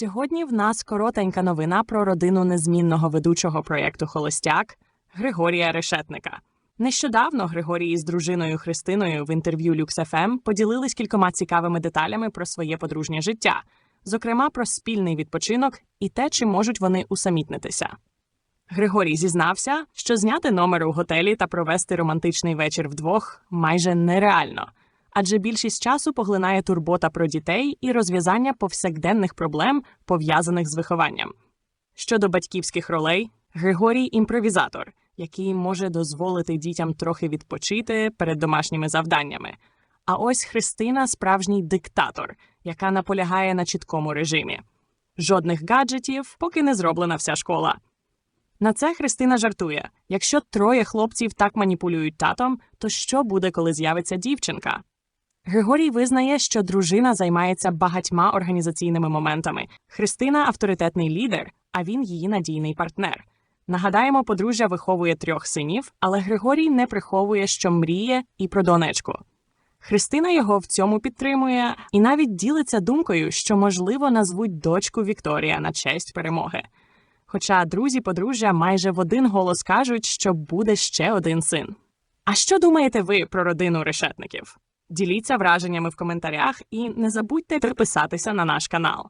Сьогодні в нас коротенька новина про родину незмінного ведучого проєкту Холостяк Григорія Решетника. Нещодавно Григорій із дружиною Христиною в інтерв'ю LuxFM поділились кількома цікавими деталями про своє подружнє життя, зокрема про спільний відпочинок і те, чи можуть вони усамітнитися. Григорій зізнався, що зняти номер у готелі та провести романтичний вечір вдвох майже нереально, адже більшість часу поглинає турбота про дітей і розв'язання повсякденних проблем, пов'язаних з вихованням. Щодо батьківських ролей, Григорій імпровізатор, який може дозволити дітям трохи відпочити перед домашніми завданнями. А ось Христина справжній диктатор, яка наполягає на чіткому режимі. Жодних гаджетів, поки не зроблена вся школа. На це Христина жартує: якщо троє хлопців так маніпулюють татом, то що буде, коли з'явиться дівчинка? Григорій визнає, що дружина займається багатьма організаційними моментами. Христина авторитетний лідер, а він її надійний партнер. Нагадаємо, подружжя виховує трьох синів, але Григорій не приховує, що мріє і про донечку. Христина його в цьому підтримує і навіть ділиться думкою, що можливо назвуть дочку Вікторія на честь перемоги. Хоча друзі подружжя майже в один голос кажуть, що буде ще один син. А що думаєте ви про родину решетників? Діліться враженнями в коментарях і не забудьте підписатися на наш канал.